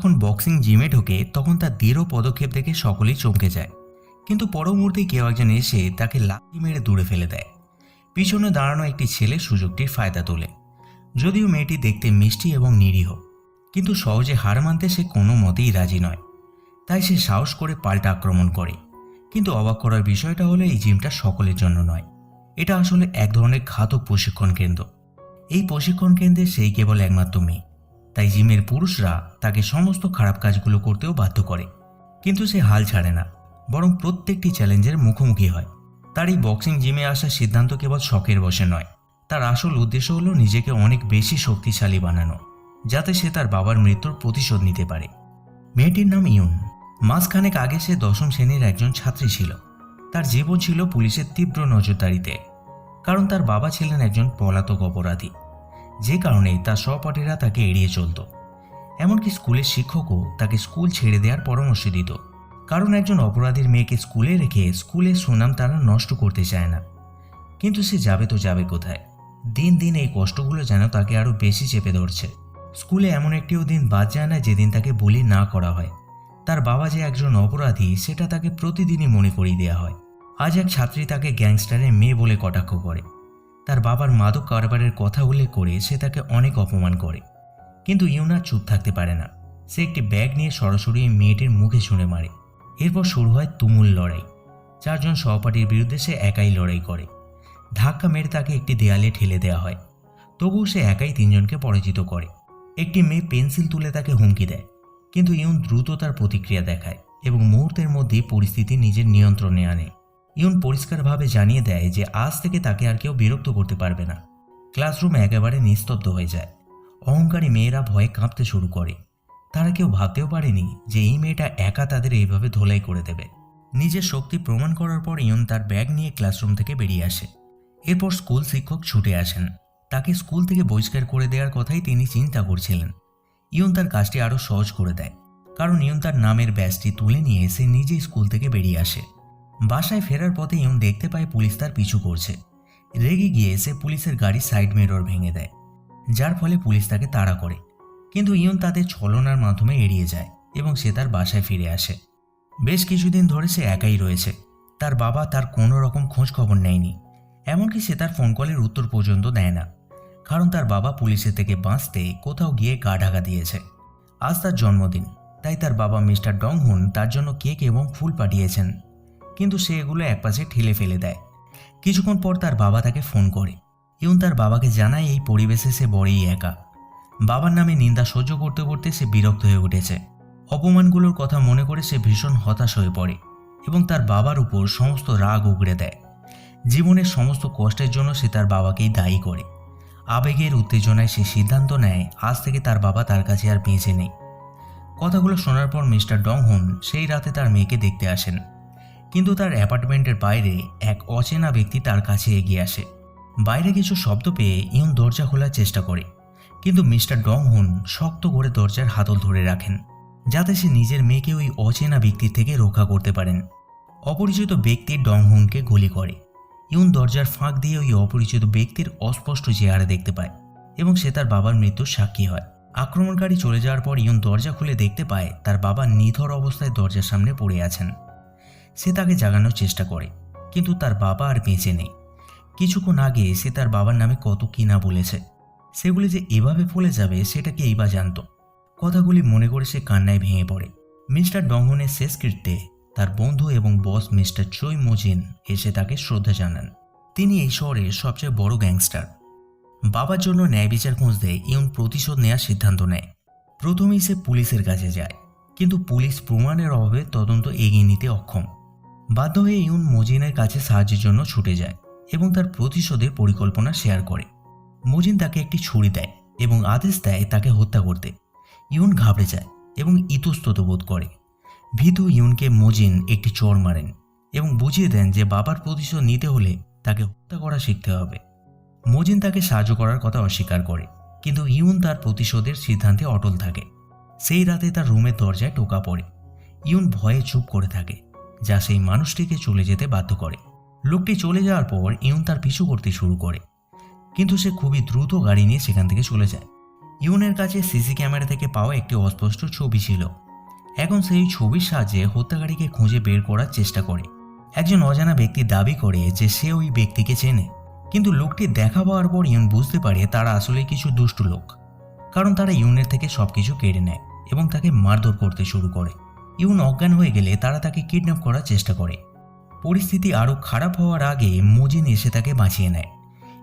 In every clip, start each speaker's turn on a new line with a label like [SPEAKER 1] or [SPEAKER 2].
[SPEAKER 1] যখন বক্সিং জিমে ঢোকে, তখন তার দৃঢ় পদক্ষেপ দেখে সকলেই চমকে যায়। কিন্তু পর মুহূর্তে কেউ একজন এসে তাকে লাঠি মেরে দূরে ফেলে দেয়। পিছনে দাঁড়ানো একটি ছেলে সুযোগটির ফায়দা তোলে। যদিও মেয়েটি দেখতে মিষ্টি এবং নিরীহ, কিন্তু সহজে হার মানতে সে কোনো মতেই রাজি নয়। তাই সে সাহস করে পাল্টা আক্রমণ করে। কিন্তু অবাক করার বিষয়টা হলো, এই জিমটা সকলের জন্য নয়। এটা আসলে এক ধরনের ঘাতক প্রশিক্ষণ কেন্দ্র। এই প্রশিক্ষণ কেন্দ্রে সেই কেবল একমাত্র মেয়ে। তাই জিমের পুরুষরা তাকে সমস্ত খারাপ কাজগুলো করতেও বাধ্য করে। কিন্তু সে হাল ছাড়ে না, বরং প্রত্যেকটি চ্যালেঞ্জের মুখোমুখি হয়। তার এই বক্সিং জিমে আসার সিদ্ধান্ত কেবল শখের বসে নয়, তার আসল উদ্দেশ্য হলো নিজেকে অনেক বেশি শক্তিশালী বানানো, যাতে সে তার বাবার মৃত্যুর প্রতিশোধ নিতে পারে। মেয়েটির নাম ইউন মাসখানেক আগে সে দশম শ্রেণির একজন ছাত্রী ছিল। তার জীবন ছিল পুলিশের তীব্র নজরদারিতে, কারণ তার বাবা ছিলেন একজন পলাতক অপরাধী। যে কারণে তার সহপাঠীরা তাকে এড়িয়ে চলত। এমনকি স্কুলের শিক্ষকও তাকে স্কুল ছেড়ে দেওয়ার পরামর্শ দিত। কারণ একজন অপরাধীর মেয়েকে স্কুলে রেখে স্কুলের সুনাম তারা নষ্ট করতে চায় না। কিন্তু সে যাবে তো যাবে কোথায়? দিন দিন এই কষ্টগুলো যেন তাকে আরও বেশি চেপে ধরছে। স্কুলে এমন একটিও দিন বাদ যায় না যেদিন তাকে বলি না করা হয়। তার বাবা যে একজন অপরাধী, সেটা তাকে প্রতিদিনই মনে করিয়ে দেওয়া হয়। আজ এক ছাত্রী তাকে গ্যাংস্টারের মেয়ে বলে কটাক্ষ করে। তার বাবার মাদক কারবারের কথা উল্লেখ করে সে তাকে অনেক অপমান করে। কিন্তু ইউনা চুপ থাকতে পারে না। সে একটি ব্যাগ নিয়ে সরাসরি মেয়েটির মুখে ছুঁড়ে মারে। এরপর শুরু হয় তুমুল লড়াই। চারজন সহপাঠীর বিরুদ্ধে সে একাই লড়াই করে। ধাক্কা মেরে তাকে একটি দেয়ালে ঠেলে দেওয়া হয়। তবুও সে একাই তিনজনকে পরাজিত করে। একটি মেয়ে পেন্সিল তুলে তাকে হুমকি দেয়। কিন্তু ইউন দ্রুত তার প্রতিক্রিয়া দেখায় এবং মুহূর্তের মধ্যেই পরিস্থিতি নিজের নিয়ন্ত্রণে আনে। ইউন পরিষ্কারভাবে জানিয়ে দেয় যে আজ থেকে তাকে আর কেউ বিরক্ত করতে পারবে না। ক্লাসরুম একেবারে নিস্তব্ধ হয়ে যায়। অহংকারী মেয়েরা ভয়ে কাঁপতে শুরু করে। তারা কেউ ভাবতেও পারেনি যে এই মেয়েটা একা তাদের এইভাবে ধোলাই করে দেবে। নিজের শক্তি প্রমাণ করার পর ইয়ন তার ব্যাগ নিয়ে ক্লাসরুম থেকে বেরিয়ে আসে। এরপর স্কুল শিক্ষক ছুটে আসেন। তাকে স্কুল থেকে বহিষ্কার করে দেওয়ার কথাই তিনি চিন্তা করছিলেন। ইয়ন তার কাজটি আরও সহজ করে দেয়। কারণ ইয়ন তার নামের ব্যাজটি তুলে নিয়ে এসে নিজেই স্কুল থেকে বেরিয়ে আসে। বাসায় ফেরার পথে ইয়ন দেখতে পায় পুলিশ তার পিছু করছে। রেগে গিয়ে এসে পুলিশের গাড়ি সাইড মিরর ভেঙে দেয়, যার ফলে পুলিশ তাকে তাড়া করে। কিন্তু ইয়ন তাদের ছলনার মাধ্যমে এড়িয়ে যায় এবং সে তার বাসায় ফিরে আসে। বেশ কিছুদিন ধরে সে একাই রয়েছে। তার বাবা তার কোনো রকম খোঁজ খবর নেয়নি, এমনকি সে তার ফোন কলের উত্তর পর্যন্ত দেয় না, কারণ তার বাবা পুলিশের থেকে বাঁচতে কোথাও গিয়ে গা ঢাকা দিয়েছে। আজ তার জন্মদিন, তাই তার বাবা মিস্টার ডংহুন তার জন্য কেক এবং ফুল পাঠিয়েছেন। কিন্তু সে এগুলো একপাশে ঠেলে ফেলে দেয়। কিছুক্ষণ পর তার বাবা তাকে ফোন করে এবং তার বাবাকে জানায় এই পরিবেশে সে বড়ই একা। বাবার নামে নিন্দা সহ্য করতে করতে সে বিরক্ত হয়ে উঠেছে। অপমানগুলোর কথা মনে করে সে ভীষণ হতাশ হয়ে পড়ে এবং তার বাবার উপর সমস্ত রাগ উগড়ে দেয়। জীবনের সমস্ত কষ্টের জন্য সে তার বাবাকেই দায়ী করে। আবেগের উত্তেজনায় সে সিদ্ধান্ত নেয়, আজ থেকে তার বাবা তার কাছে আর বেঁচে নেই। কথাগুলো শোনার পর মিস্টার ডংহুন সেই রাতে তার মেয়েকে দেখতে আসেন। কিন্তু তার অ্যাপার্টমেন্টের বাইরে এক অচেনা ব্যক্তি তার কাছে এগিয়ে আসে। বাইরে কিছু শব্দ পেয়ে ইউন দরজা খোলার চেষ্টা করে, কিন্তু মিস্টার ডংহুন শক্ত করে দরজার হাতল ধরে রাখেন, যাতে সে নিজের মেয়েকে ওই অচেনা ব্যক্তির থেকে রক্ষা করতে পারেন। অপরিচিত ব্যক্তি ডংহুনকে গুলি করে। ইউন দরজার ফাঁক দিয়ে ওই অপরিচিত ব্যক্তির অস্পষ্ট চেহারা দেখতে পায় এবং সে তার বাবার মৃত্যুর সাক্ষী হয়। আক্রমণকারী চলে যাওয়ার পর ইউন দরজা খুলে দেখতে পায় তার বাবা নিথর অবস্থায় দরজার সামনে পড়ে আছেন। সে তাকে জাগানোর চেষ্টা করে, কিন্তু তার বাবা আর বেঁচে নেই। কিছুক্ষণ আগে সে তার বাবার নামে কত কি না বলেছে। সেগুলি যে এভাবে ফলে যাবে সেটা কে বা জানত। কথাগুলি মনে করে সে কান্নায় ভেঙে পড়ে। মিস্টার ডঙ্গনের শেষকৃত্যে তার বন্ধু এবং বস মিস্টার চৈ মোজিন এসে তাকে শ্রদ্ধা জানান। তিনি এই শহরের সবচেয়ে বড় গ্যাংস্টার। বাবার জন্য ন্যায় বিচার খুঁজতে ইউন প্রতিশোধ নেওয়ার সিদ্ধান্ত নেয়। প্রথমেই সে পুলিশের কাছে যায়, কিন্তু পুলিশ প্রমাণের অভাবে তদন্ত এগিয়ে নিতে অক্ষম। বাধ্য হয়ে ইউন মোজিনের কাছে সাহায্যের জন্য ছুটে যায় এবং তার প্রতিশোধের পরিকল্পনা শেয়ার করে। মোজিন তাকে একটি ছুরি দেয় এবং আদেশ দেয় তাকে হত্যা করতে। ইউন ঘাবড়ে যায় এবং ইতস্তত বোধ করে। ভীতু ইউনকে মোজিন একটি চর মারেন এবং বুঝিয়ে দেন যে বাবার প্রতিশোধ নিতে হলে তাকে হত্যা করা শিখতে হবে। মোজিন তাকে সাহায্য করার কথা অস্বীকার করে, কিন্তু ইউন তার প্রতিশোধের সিদ্ধান্তে অটল থাকে। সেই রাতে তার রুমের দরজায় টোকা পড়ে। ইউন ভয়ে চুপ করে থাকে। যা সেই মানুষটিকে চলে যেতে বাধ্য করে। লোকটি চলে যাওয়ার পর ইউন তার পিছু করতে শুরু করে। কিন্তু সে খুবই দ্রুত গাড়ি নিয়ে সেখান থেকে চলে যায়। ইউনের কাছে সিসি ক্যামেরা থেকে পাওয়া একটি অস্পষ্ট ছবি ছিল। এখন সেই ছবির সাহায্যে হত্যাকারীকে খুঁজে বের করার চেষ্টা করে। একজন অজানা ব্যক্তি দাবি করে যে সে ওই ব্যক্তিকে চেনে। কিন্তু লোকটি দেখা পাওয়ার পর ইউন বুঝতে পারে তারা আসলে কিছু দুষ্টু লোক। কারণ তারা ইউনের থেকে সবকিছু কেড়ে নেয় এবং তাকে মারধর করতে শুরু করে। ইউন অজ্ঞান হয়ে গেলে তারা তাকে কিডন্যাপ করার চেষ্টা করে। পরিস্থিতি আরও খারাপ হওয়ার আগে মজিন এসে তাকে বাঁচিয়ে নেয়।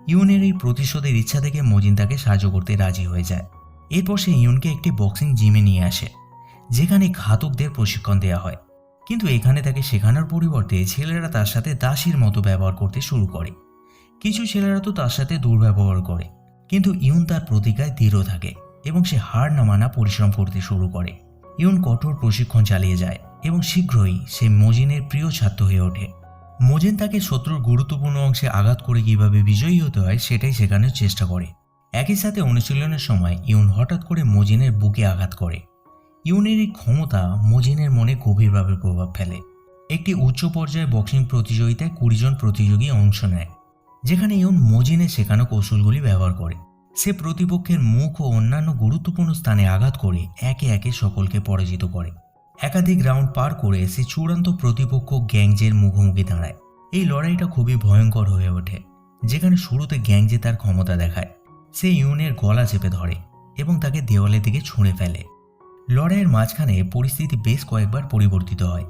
[SPEAKER 1] ইউনের এই প্রতিশোধের ইচ্ছা থেকে মজিন তাকে সাহায্য করতে রাজি হয়ে যায়। এরপর সে ইউনকে একটি বক্সিং জিমে নিয়ে আসে, যেখানে ঘাতকদের প্রশিক্ষণ দেওয়া হয়। কিন্তু এখানে তাকে শেখানোর পরিবর্তে ছেলেরা তার সাথে দাসীর মতো ব্যবহার করতে শুরু করে। কিছু ছেলেরা তো তার সাথে দুর্ব্যবহার করে, কিন্তু ইউন তার প্রতিজ্ঞায় দৃঢ় থাকে এবং সে হার না মানা পরিশ্রম করতে শুরু করে। ইউন কঠোর প্রশিক্ষণ চালিয়ে যায় এবং শীঘ্রই সে মজিনের প্রিয় ছাত্র হয়ে ওঠে। মোজেন তাকে শত্রুর গুরুত্বপূর্ণ অংশে আঘাত করে কীভাবে বিজয়ী হতে হয় সেটাই শেখানোর চেষ্টা করে। একই সাথে অনুশীলনের সময় ইউন হঠাৎ করে মোজিনের বুকে আঘাত করে। ইউনের এই ক্ষমতা মোজিনের মনে গভীরভাবে প্রভাব ফেলে। একটি উচ্চ পর্যায়ে বক্সিং প্রতিযোগিতায় কুড়িজন প্রতিযোগী অংশ নেয়, যেখানে ইউন মোজিনের শেখানো কৌশলগুলি ব্যবহার করে। সে প্রতিপক্ষের মুখ ও অন্যান্য গুরুত্বপূর্ণ স্থানে আঘাত করে একে একে সকলকে পরাজিত করে। একাধিক রাউন্ড পার করে সে চূড়ান্ত প্রতিপক্ষ গ্যাংজের মুখোমুখি দাঁড়ায়। এই লড়াইটা খুবই ভয়ঙ্কর হয়ে ওঠে, যেখানে শুরুতে গ্যাংজে তার ক্ষমতা দেখায়। সে ইউনের গলা চেপে ধরে এবং তাকে দেওয়ালের দিকে ছুঁড়ে ফেলে। লড়াইয়ের মাঝখানে পরিস্থিতি বেশ কয়েকবার পরিবর্তিত হয়,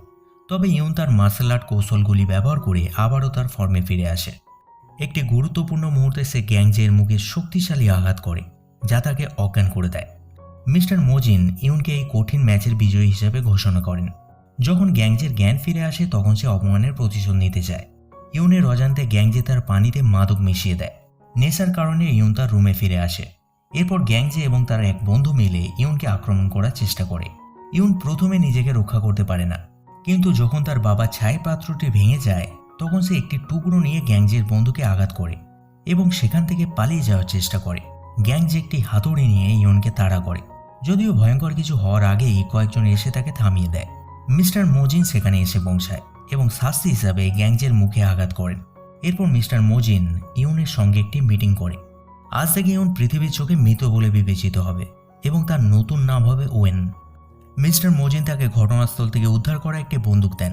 [SPEAKER 1] তবে ইউন তার মার্শাল আর্ট কৌশলগুলি ব্যবহার করে আবারও তার ফর্মে ফিরে আসে। একটি গুরুত্বপূর্ণ মুহূর্তে সে গ্যাংজের মুখে শক্তিশালী আঘাত করে, যা তাকে অজ্ঞান করে দেয়। মিস্টার মোজিন ইউনকে এই কঠিন ম্যাচের বিজয়ী হিসেবে ঘোষণা করেন। যখন গ্যাংজের জ্ঞান ফিরে আসে, তখন সে অপমানের প্রতিশোধ নিতে চায়। ইউনের অজান্তে গ্যাংজে তার পানিতে মাদক মিশিয়ে দেয়। নেশার কারণে ইউন তার রুমে ফিরে আসে। এরপর গ্যাংজে এবং তার এক বন্ধু মিলে ইউনকে আক্রমণ করার চেষ্টা করে। ইউন প্রথমে নিজেকে রক্ষা করতে পারে না, কিন্তু যখন তার বাবা ছাই পাত্রটি ভেঙে যায় তখন সে একটি টুকরো নিয়ে গ্যাংজের বন্ধুকে আঘাত করে এবং সেখান থেকে পালিয়ে যাওয়ার চেষ্টা করে। গ্যাংজে একটি হাতুড়ি নিয়ে ইয়নকে তাড়া করে। যদিও ভয়ঙ্কর কিছু হওয়ার আগেই কয়েকজন এসে তাকে থামিয়ে দেয়। মিস্টার মোজিন সেখানে এসে পৌঁছায় এবং শাস্তি হিসাবে গ্যাংজের মুখে আঘাত করেন। এরপর মিস্টার মোজিন ইউনের সঙ্গে একটি মিটিং করে। আজ থেকে ইউন পৃথিবীর চোখে মৃত বলে বিবেচিত হবে এবং তার নতুন নাম হবে ওয়েন। মিস্টার মোজিন তাকে ঘটনাস্থল থেকে উদ্ধার করা একটি বন্দুক দেন।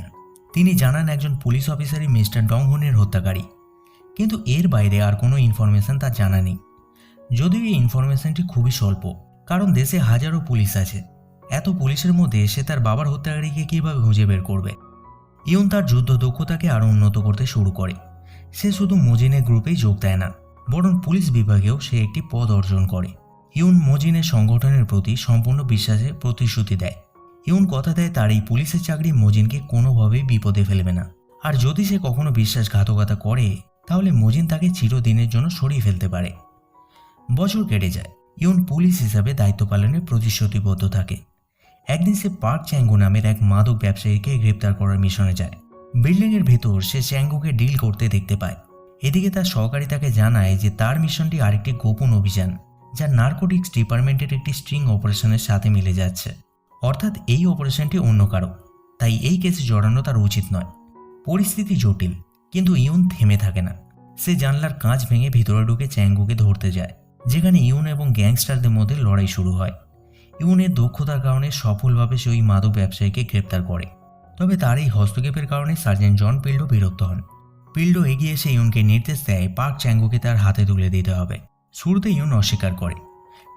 [SPEAKER 1] তিনি জানান একজন পুলিশ অফিসারই মিস্টার ডংহনের হত্যাকারী। কিন্তু এর বাইরে আর কোনো ইনফরমেশন তার জানা নেই। যদিও এই ইনফরমেশনটি খুবই স্বল্প, কারণ দেশে হাজারো পুলিশ আছে। এত পুলিশের মধ্যে সে তার বাবার হত্যাকারীকে কীভাবে খুঁজে বের করবে? ইউন তার যুদ্ধ দক্ষতাকে আরও উন্নত করতে শুরু করে। সে শুধু মোজিনের গ্রুপেই যোগ দেয় না, বরং পুলিশ বিভাগেও সে একটি পদ অর্জন করে। ইউন মজিনের সংগঠনের প্রতি সম্পূর্ণ বিশ্বাসে প্রতিশ্রুতি দেয়। ইউন কথা দেয় তার এই পুলিশের চাকরি মজিনকে কোনোভাবেই বিপদে ফেলবে না। আর যদি সে কখনো বিশ্বাসঘাতকতা করে, তাহলে মজিন তাকে চিরদিনের জন্য সরিয়ে ফেলতে পারে। বছর কেটে যায়। ইউন পুলিশ হিসাবে দায়িত্ব পালনের প্রতিশ্রুতিবদ্ধ থাকে। একদিন সে পার্ক চ্যাঙ্গু নামের এক মাদক ব্যবসায়ীকে গ্রেপ্তার করার মিশনে যায়। বিল্ডিংয়ের ভেতর সে চ্যাঙ্গুকে ডিল করতে দেখতে পায়। এদিকে তার সহকারী তাকে জানায় যে তার মিশনটি আরেকটি গোপন অভিযান, যা নার্কোটিক্স ডিপার্টমেন্টের একটি স্ট্রিং অপারেশনের সাথে মিলে যাচ্ছে। অর্থাৎ এই অপারেশনটি অন্য কারও। তাই এই কেসে জড়ানো তার উচিত নয়। পরিস্থিতি জটিল, কিন্তু ইউন থেমে থাকে না। সে জানলার কাঁচ ভেঙে ভিতরে ঢুকে চ্যাঙ্গুকে ধরতে যায়, যেখানে ইউন এবং গ্যাংস্টারদের মধ্যে লড়াই শুরু হয়। ইউনের দক্ষতার কারণে সফলভাবে সে ওই মাদক ব্যবসায়ীকে গ্রেপ্তার করে। তবে তার এই হস্তক্ষেপের কারণে সার্জেন্ট জন পিল্ডো বিরক্ত হন। পিল্ডো এগিয়ে এসে ইউনকে নির্দেশ দেয় পার্ক চ্যাঙ্গুকে তার হাতে তুলে দিতে হবে। শুরুতে ইউন অস্বীকার করে,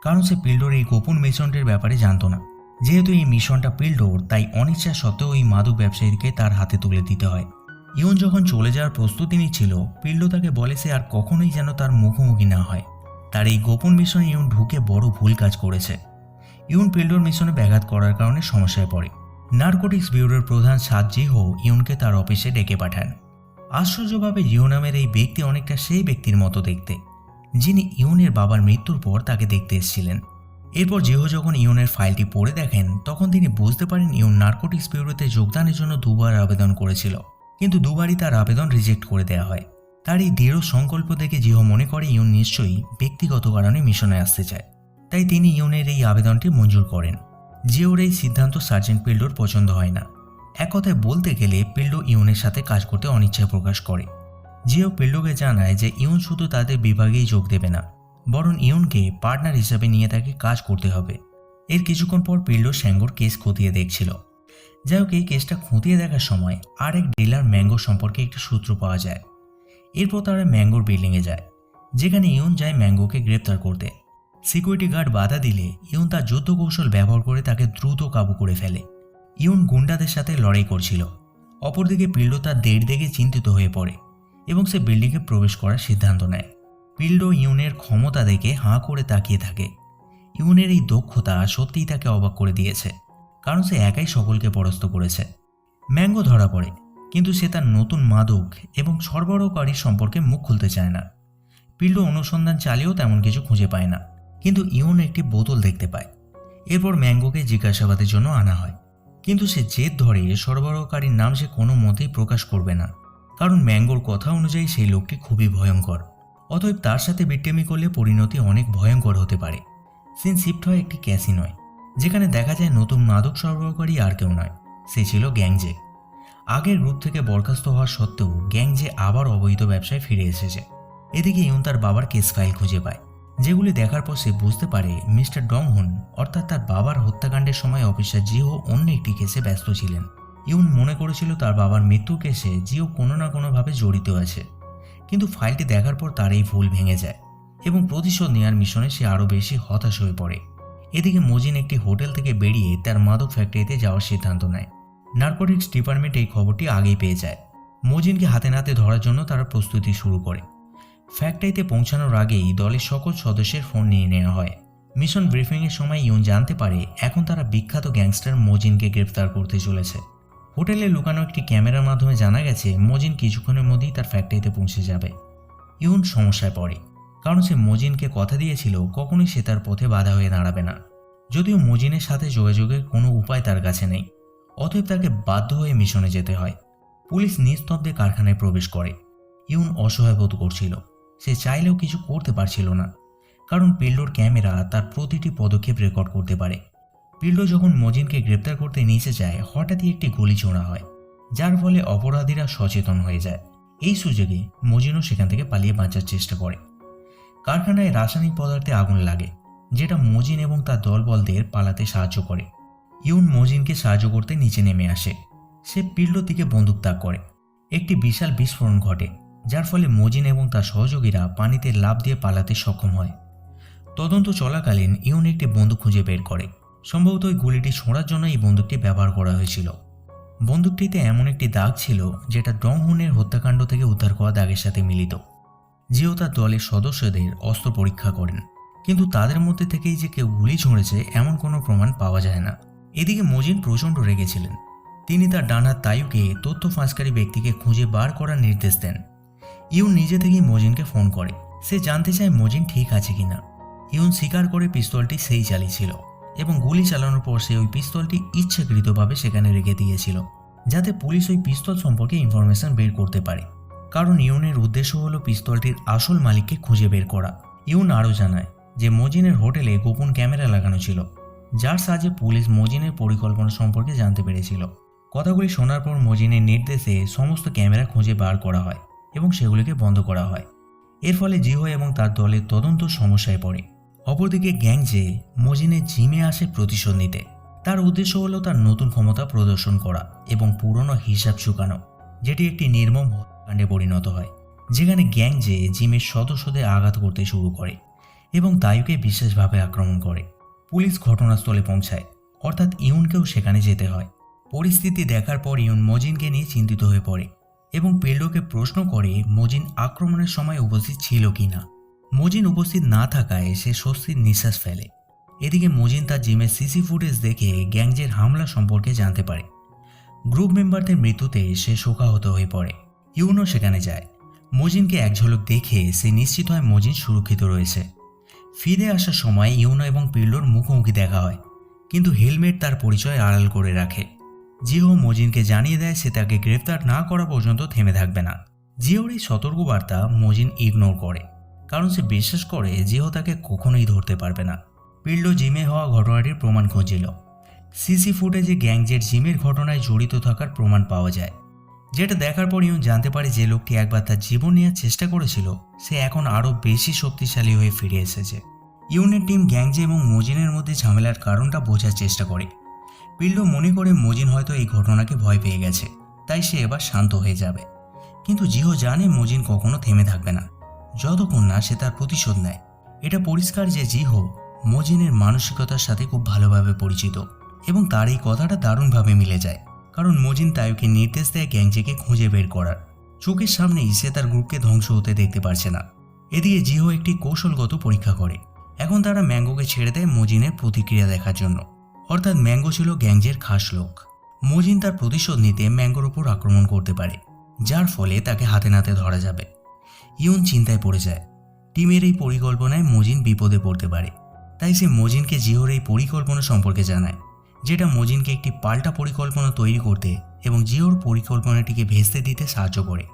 [SPEAKER 1] কারণ সে পিল্ডোর এই গোপন মিশনটির ব্যাপারে জানত না। যেহেতু এই মিশনটা পিল্ডোর, তাই অনিচ্ছা সত্ত্বেও এই মাদক ব্যবসায়ীকে তার হাতে তুলে দিতে হয়। ইয়ন যখন চলে যাওয়ার প্রস্তুতি নিচ্ছিল, পিল্ডো তাকে বলে সে আর কখনোই যেন তার মুখোমুখি না হয়। তার এই গোপন মিশনে ইউন ঢুকে বড় ভুল কাজ করেছে। ইউন পিল্ডোর মিশনে ব্যাঘাত করার কারণে সমস্যায় পড়ে। নার্কোটিক্স ব্যুরোর প্রধান সাদ জিহো ইউনকে তার অফিসে ডেকে পাঠান। আশ্চর্যভাবে জিহো নামের এই ব্যক্তি অনেকটা সেই ব্যক্তির মতো দেখতে, যিনি ইউনের বাবার মৃত্যুর পর তাকে দেখতে এসেছিলেন। এরপর জিহো যখন ইউনের ফাইলটি পড়ে দেখেন, তখন তিনি বুঝতে পারেন ইউন নার্কোটিক্স ব্যুরোতে যোগদানের জন্য দুবার আবেদন করেছিল। কিন্তু দুবারই তার আবেদন রিজেক্ট করে দেওয়া হয়। তার এই দৃঢ় সংকল্প দেখে জিহো মনে করে ইউন নিশ্চয়ই ব্যক্তিগত কারণে মিশনে আসতে চায়। তাই তিনি ইউনের এই আবেদনটি মঞ্জুর করেন। জিওর এই সিদ্ধান্ত সার্জেন্ট পিল্ডোর পছন্দ হয় না। এক কথায় বলতে গেলে, পিল্ডো ইউনের সাথে কাজ করতে অনিচ্ছা প্রকাশ করে। জিও পিল্ডোকে জানায় যে ইউন শুধু তাদের বিভাগেই যোগ দেবে না বরং ইয়নকে পার্টনার হিসাবে নিয়ে তাকে কাজ করতে হবে। এর কিছুক্ষণ পর পিল্লো স্যাঙ্গোর কেস খতিয়ে দেখছিল। যাই হোক, এই কেসটা খতিয়ে দেখার সময় আরেক ডিলার ম্যাঙ্গো সম্পর্কে একটি সূত্র পাওয়া যায়। এরপর তারা ম্যাঙ্গোর বিল্ডিংয়ে যায়, যেখানে ইয়ন যায় ম্যাঙ্গোকে গ্রেপ্তার করতে। সিকিউরিটি গার্ড বাধা দিলে ইয়ন তার যুদ্ধ কৌশল ব্যবহার করে তাকে দ্রুত কাবু করে ফেলে। ইয়ন গুন্ডাদের সাথে লড়াই করছিল। অপরদিকে পিল্ডো তার দেড় দেখে চিন্তিত হয়ে পড়ে এবং সে বিল্ডিংয়ে প্রবেশ করার সিদ্ধান্ত নেয়। পিল্ডো ইউনের ক্ষমতা দেখে হাঁ করে তাকিয়ে থাকে। ইউনের এই দক্ষতা সত্যিই তাকে অবাক করে দিয়েছে, কারণ সে একাই সকলকে পরাস্ত করেছে। ম্যাঙ্গো ধরা পড়ে, কিন্তু সে তার নতুন মাদক এবং সরবরাহকারীর সম্পর্কে মুখ খুলতে চায় না। পিল্ডো অনুসন্ধান চালিয়েও তেমন কিছু খুঁজে পায় না, কিন্তু ইউন একটি বোতল দেখতে পায়। এরপর ম্যাঙ্গোকে জিজ্ঞাসাবাদের জন্য আনা হয়। কিন্তু সে জেদ ধরে সরবরাহকারীর নাম সে কোনো মতেই প্রকাশ করবে না, কারণ ম্যাঙ্গোর কথা অনুযায়ী সেই লোকটি খুবই ভয়ঙ্কর। অতএব তার সাথে বিট্টেমি করলে পরিণতি অনেক ভয়ঙ্কর হতে পারে। সিন শিফট হয় একটি ক্যাসিনয়, যেখানে দেখা যায় নতুন মাদক সরবরাহকারী আর কেউ নয়, সে ছিল গ্যাংজে। আগের গ্রুপ থেকে বরখাস্ত হওয়া সত্ত্বেও গ্যাংজে আবার অবৈধ ব্যবসায় ফিরে এসেছে। এদিকে ইউন তার বাবার কেস ফাইল খুঁজে পায়, যেগুলি দেখার পর সে বুঝতে পারে মিস্টার ডংহুন, অর্থাৎ তার বাবার হত্যাকাণ্ডের সময় অফিসার জিও অন্য একটি কেসে ব্যস্ত ছিলেন। ইউন মনে করেছিল তার বাবার মৃত্যুর কেসে জিও কোনো না কোনোভাবে জড়িত আছে। কিন্তু ফাইলটি দেখার পর তার এই ভুল ভেঙে যায় এবং প্রতিশোধ নেওয়ার মিশনে সে আরও বেশি হতাশ হয়ে পড়ে। এদিকে মজিন একটি হোটেল থেকে বেরিয়ে তার মাদক ফ্যাক্টরিতে যাওয়ার সিদ্ধান্ত নেয়। নার্কোটিক্স ডিপার্টমেন্ট এই খবরটি আগেই পেয়ে যায়। মজিনকে হাতে নাতে ধরার জন্য তারা প্রস্তুতি শুরু করে। ফ্যাক্টরিতে পৌঁছানোর আগেই দলের সকল সদস্যের ফোন নিয়ে নেওয়া হয়। মিশন ব্রিফিংয়ের সময় ইউন জানতে পারে, এখন তারা বিখ্যাত গ্যাংস্টার মজিনকে গ্রেফতার করতে চলেছে। হোটেলে লুকানো একটি ক্যামেরার মাধ্যমে জানা গেছে, মজিন কিছুক্ষণের মধ্যেই তার ফ্যাক্টরিতে পৌঁছে যাবে। ইউন সমস্যায় পড়ে। কারণ সে মজিনকে কথা দিয়েছিল, কখনোই সে তার পথে বাধা হয়ে দাঁড়াবে না। যদিও মজিনের সাথে যোগাযোগের কোনো উপায় তার কাছে নেই। অতএব তাকে বাধ্য হয়ে মিশনে যেতে হয়। পুলিশ নিস্তব্ধে কারখানায় প্রবেশ করে। ইউন অসহায় বোধ করছিল। সে চাইলেও কিছু করতে পারছিল না। কারণ পিল্ডোর ক্যামেরা তার প্রতিটি পদক্ষেপ রেকর্ড করতে পারে। পিল্ডো যখন মজিনকে গ্রেপ্তার করতে নিচে যায়, হঠাৎই একটি গুলি ছোঁড়া হয়, যার ফলে অপরাধীরা সচেতন হয়ে যায়। এই সুযোগে মজিনও সেখান থেকে পালিয়ে বাঁচার চেষ্টা করে। কারখানায় রাসায়নিক পদার্থে আগুন লাগে, যেটা মজিন এবং তার দলবলদের পালাতে সাহায্য করে। ইউন মজিনকে সাহায্য করতে নিচে নেমে আসে। সে পিল্ডোর দিকে বন্দুক তাক করে। একটি বিশাল বিস্ফোরণ ঘটে, যার ফলে মজিন এবং তার সহযোগীরা পানিতে লাভ দিয়ে পালাতে সক্ষম হয়। তদন্ত চলাকালীন ইউন একটি বন্দুক খুঁজে বের করে। সম্ভবত ওই গুলিটি ছোঁড়ার জন্য এই বন্দুকটি ব্যবহার করা হয়েছিল। বন্দুকটিতে এমন একটি দাগ ছিল, যেটা ডংহুনের হত্যাকাণ্ড থেকে উদ্ধার করা দাগের সাথে মিলিত। জিও তার দলের সদস্যদের অস্ত্র পরীক্ষা করেন, কিন্তু তাদের মধ্যে থেকেই যে কেউ গুলি ছুঁড়েছে এমন কোনো প্রমাণ পাওয়া যায় না। এদিকে মজিন প্রচণ্ড রেগেছিলেন তিনি তার ডান তায়ুকে তথ্য ফাঁসকারী ব্যক্তিকে খুঁজে বার করার নির্দেশ দেন। ইউন নিজে থেকেই মজিনকে ফোন করে। সে জানতে চায় মজিন ঠিক আছে কিনা। ইউন স্বীকার করে পিস্তলটি সেই চালিয়েছিল এবং গুলি চালানোর পর সে ওই পিস্তলটি ইচ্ছাকৃতভাবে সেখানে রেখে দিয়েছিল, যাতে পুলিশ ওই পিস্তল সম্পর্কে ইনফরমেশন বের করতে পারে। কারণ ইউনের উদ্দেশ্য হলো পিস্তলটির আসল মালিককে খুঁজে বের করা। ইউন আরও জানায় যে মজিনের হোটেলে গোপন ক্যামেরা লাগানো ছিল, যার সাহায্যে পুলিশ মজিনের পরিকল্পনা সম্পর্কে জানতে পেরেছিল। কথাগুলি শোনার পর মজিনের নির্দেশে সমস্ত ক্যামেরা খুঁজে বার করা হয় এবং সেগুলিকে বন্ধ করা হয়। এর ফলে জিহো এবং তার দলের তদন্ত সমস্যায় পড়ে। অপরদিকে গ্যাংজে মজিনের জিমে আসে প্রতিশোধ নিতে। তার উদ্দেশ্য হলো তার নতুন ক্ষমতা প্রদর্শন করা এবং পুরনো হিসাব চুকানো যেটি একটি নির্মম হত্যাকাণ্ডে পরিণত হয়, যেখানে গ্যাংজে জিমের সদস্যদের আঘাত করতে শুরু করে এবং দায়ুকে বিশেষভাবে আক্রমণ করে। পুলিশ ঘটনাস্থলে পৌঁছায়, অর্থাৎ ইউনকেও সেখানে যেতে হয়। পরিস্থিতি দেখার পর ইউন মজিনকে নিয়ে চিন্তিত হয়ে পড়ে এবং পেল্ডোকে প্রশ্ন করে মজিন আক্রমণের সময় উপস্থিত ছিল কি না মজিন উপস্থিত না থাকায় সে স্বস্তির নিঃশ্বাস ফেলে। এদিকে মজিন তার জিমের সিসি ফুটেজ দেখে গ্যাংজের হামলা সম্পর্কে জানতে পারে। গ্রুপ মেম্বারদের মৃত্যুতে সে শোকাহত হয়ে পড়ে। ইউনো সেখানে যায়। মজিনকে এক ঝলক দেখে সে নিশ্চিত হয় মজিন সুরক্ষিত রয়েছে। ফিরে আসার সময় ইউনো এবং পিল্লোর মুখোমুখি দেখা হয়, কিন্তু হেলমেট তার পরিচয় আড়াল করে রাখে। জিও মজিনকে জানিয়ে দেয় সে তাকে গ্রেফতার না করা পর্যন্ত থেমে থাকবে না। জিওর এই সতর্কবার্তা মজিন ইগনোর করে। কারণ সে বিশ্বাস করে জিও তাকে কখনোই ধরতে পারবে না। পিল্ডো জিমে হওয়া ঘটনাটির প্রমাণ খুঁজছিল। সিসি ফুটেজে গ্যাংজের জিমের ঘটনায় জড়িত থাকার প্রমাণ পাওয়া যায়। যেটা দেখার পর ইউন জানতে পারে যে লোকটি একবার তার জীবন নেওয়ার চেষ্টা করেছিল, সে এখন আরও বেশি শক্তিশালী হয়ে ফিরে এসেছে। ইউনের টিম গ্যাংজে এবং মজিনের মধ্যে ঝামেলার কারণটা বোঝার চেষ্টা করে। পিল্লো মনে করে মজিন হয়তো এই ঘটনাকে ভয় পেয়ে গেছে, তাই সে এবার শান্ত হয়ে যাবে। কিন্তু জিহো জানে মজিন কখনো থেমে থাকবে না। যতক্ষণ না সে তার প্রতিশোধ নেয়। এটা পরিষ্কার যে জিহো মজিনের মানসিকতার সাথে খুব ভালোভাবে পরিচিত এবং তার এই কথাটা দারুণভাবে মিলে যায়। কারণ মজিন তাইকে নির্দেশ দেয় গ্যাংজেকে খুঁজে বের করার। চোখের সামনেই সে তার গ্রুপকে ধ্বংস হতে দেখতে পারছে না। এদিকে জিহো একটি কৌশলগত পরীক্ষা করে। এখন তারা ম্যাঙ্গোকে ছেড়ে দেয় মজিনের প্রতিক্রিয়া দেখার জন্য। অর্থাৎ ম্যাঙ্গো ছিল গ্যাংজের খাস লোক। মজিন তার প্রতিশোধ নিতে ম্যাঙ্গোর উপর আক্রমণ করতে পারে, যার ফলে তাকে হাতে নাতে ধরা যাবে। ইউন চিন্তায় পড়ে যায়। টিমের এই পরিকল্পনায় মজিন বিপদে পড়তে পারে। তাই সে মজিনকে জিওর এই পরিকল্পনা সম্পর্কে জানায়, যেটা মজিনকে একটি পাল্টা পরিকল্পনা তৈরি করতে এবং জিওর পরিকল্পনাটিকে ভেস্তে দিতে সাহায্য করে।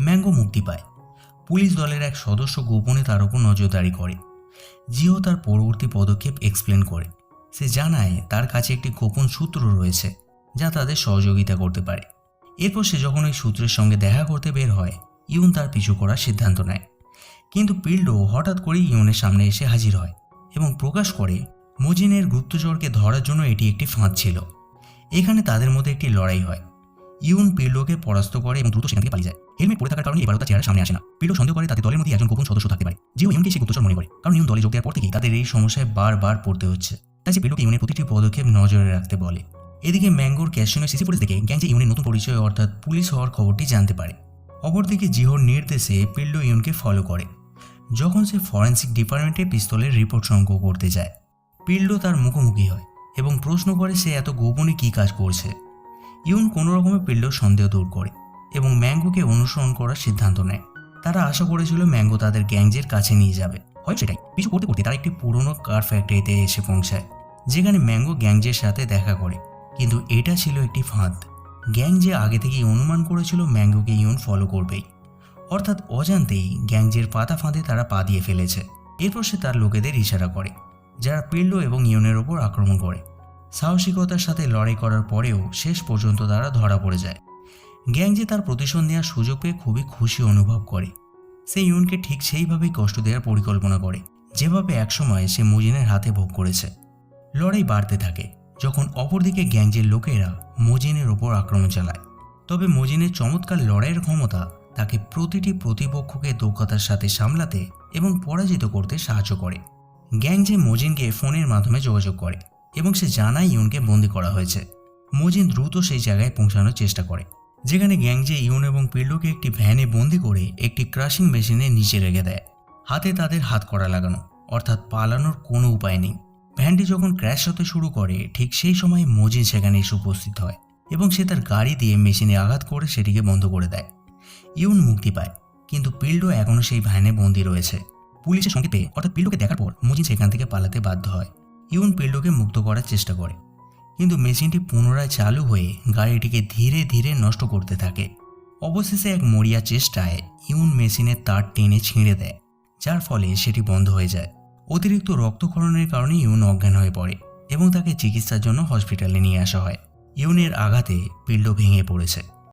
[SPEAKER 1] ম্যাঙ্গো মুক্তি পায়। পুলিশ দলের এক সদস্য গোপনে তার উপর নজরদারি করে। জিও তার পরবর্তী পদক্ষেপ এক্সপ্লেন করে। সে জানায় তার কাছে একটি গোপন সূত্র রয়েছে, যা তাদের সহযোগিতা করতে পারে। এরপর সে যখন ওই সূত্রের সঙ্গে দেখা করতে বের হয় ইউন তার পিছু করার সিদ্ধান্ত নেয়। কিন্তু পিল্ডো হঠাৎ করেই ইউনের সামনে এসে হাজির হয় এবং প্রকাশ করে মজিনের গুপ্তচরকে ধরার জন্য এটি একটি ফাঁদ ছিল। এখানে তাদের মধ্যে একটি লড়াই হয়। ইউন পিল্ডোকে পরাস্ত করে এবং দ্রুত সেখান থেকে পালিয়ে যায়। হেলমেট পরে থাকার কারণে এবারও তার চেহারা সামনে আসে না। পিল্ডো সন্দেহ করে তাদের দলের মধ্যে একজন গোপন সদস্য থাকতে পারে, যে ইউনকে সে গুপ্তচর মনে করে। কারণ ইউন দলে যোগ দেওয়ার পর থেকেই তাদের এই সমস্যায় বারবার পড়তে হচ্ছে। তাই সে পিল্ডোকে ইউনের প্রতিটি পদক্ষেপ নজরে রাখতে বলে। এদিকে ম্যাঙ্গোর ক্যাশিনো সিসি পুলিশ দেখে গ্যাংজে ইউনের নতুন পরিচয় অর্থাৎ পুলিশ হওয়ার খবরটি জানতে পারে। অপরদিকে জিহোর নির্দেশে পিল্ডো ইউনকে ফলো করে, যখন সে ফরেন্সিক ডিপার্টমেন্টে পিস্তলের রিপোর্ট সংগ্রহ করতে যায়। পিল্ডো তার মুখোমুখি হয় এবং প্রশ্ন করে সে এত গোপনে কী কাজ করছে। ইউন কোনো রকমে পিল্ডোর সন্দেহ দূর করে এবং ম্যাঙ্গোকে অনুসরণ করার সিদ্ধান্ত নেয়। তারা আশা করেছিল ম্যাঙ্গো তাদের গ্যাংজের কাছে নিয়ে যাবে। হয় সেটাই, পিছু করতে করতে তারা একটি পুরনো কার ফ্যাক্টরিতে এসে পৌঁছায়, যেখানে ম্যাঙ্গো গ্যাংজের সাথে দেখা করে। কিন্তু এটা ছিল একটি ফাঁদ। গ্যাং যে আগে থেকেই অনুমান করেছিল ম্যাঙ্গোকে ইউন ফলো করবেই। অর্থাৎ অজান্তেই গ্যাংজের পাতা ফাঁদে তারা পা দিয়ে ফেলেছে। এরপর সে তার লোকেদের ইশারা করে, যারা পিল্লো এবং ইউনের ওপর আক্রমণ করে। সাহসিকতার সাথে লড়াই করার পরেও শেষ পর্যন্ত তারা ধরা পড়ে যায়। গ্যাং যে তার প্রতিশোধ নেওয়ার সুযোগ পেয়ে খুবই খুশি অনুভব করে। সে ইউনকে ঠিক সেইভাবেই কষ্ট দেওয়ার পরিকল্পনা করে, যেভাবে একসময় সে মুজিনের হাতে ভোগ করেছে। লড়াই বাড়তে থাকে। যখন অপরদিকে গ্যাংজের লোকেরা মজিনের ওপর আক্রমণ চালায়, তবে মজিনের চমৎকার লড়াইয়ের ক্ষমতা তাকে প্রতিটি প্রতিপক্ষকে দক্ষতার সাথে সামলাতে এবং পরাজিত করতে সাহায্য করে। গ্যাংজে মজিনকে ফোনের মাধ্যমে যোগাযোগ করে এবং সে জানায় ইউনকে বন্দি করা হয়েছে, মজিন দ্রুত সেই জায়গায় পৌঁছানোর চেষ্টা করে, যেখানে গ্যাংজে ইউন এবং পিল্লোকে একটি ভ্যানে বন্দি করে একটি ক্রাশিং মেশিনে নিচে রেখে দেয়, হাতে তাদের হাত করা লাগানো, অর্থাৎ পালানোর কোনো উপায় নেই। ভ্যানটি যখন ক্র্যাশ হতে শুরু করে, ঠিক সেই সময় মজিন সেখানে এসে উপস্থিত হয় এবং সে তার গাড়ি দিয়ে মেশিনে আঘাত করে সেটিকে বন্ধ করে দেয়। ইউন মুক্তি পায়, কিন্তু পিল্ডো এখনও সেই ভ্যানে বন্দি রয়েছে। পুলিশের সঙ্গে পেয়ে অর্থাৎ পিল্ডোকে দেখার পর মজিন সেখান থেকে পালাতে বাধ্য হয়। ইউন পিল্ডোকে মুক্ত করার চেষ্টা করে, কিন্তু মেশিনটি পুনরায় চালু হয়ে গাড়িটিকে ধীরে ধীরে নষ্ট করতে থাকে। অবশেষে এক মরিয়া চেষ্টায় ইউন মেশিনের তার টেনে ছিঁড়ে দেয়, যার ফলে সেটি বন্ধ হয়ে যায়। অতিরিক্ত রক্তক্ষরণের কারণে ইউন অজ্ঞান হয়ে পড়ে এবং তাকে চিকিৎসার জন্য হসপিটালে নিয়ে আসা হয়। ইউনের আঘাতে পিল্ড ভেঙে পড়েছে।